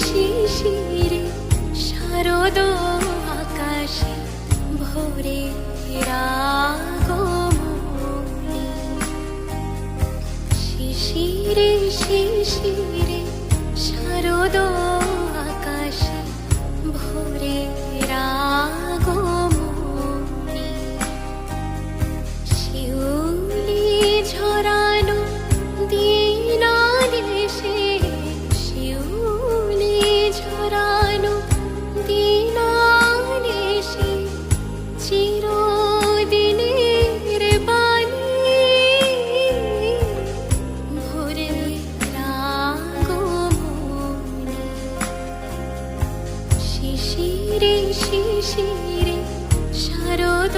শিশিরে শারদ আকাশে ভোরে রাগমনি শিশিরে শিশিরে শিশিরে শারদ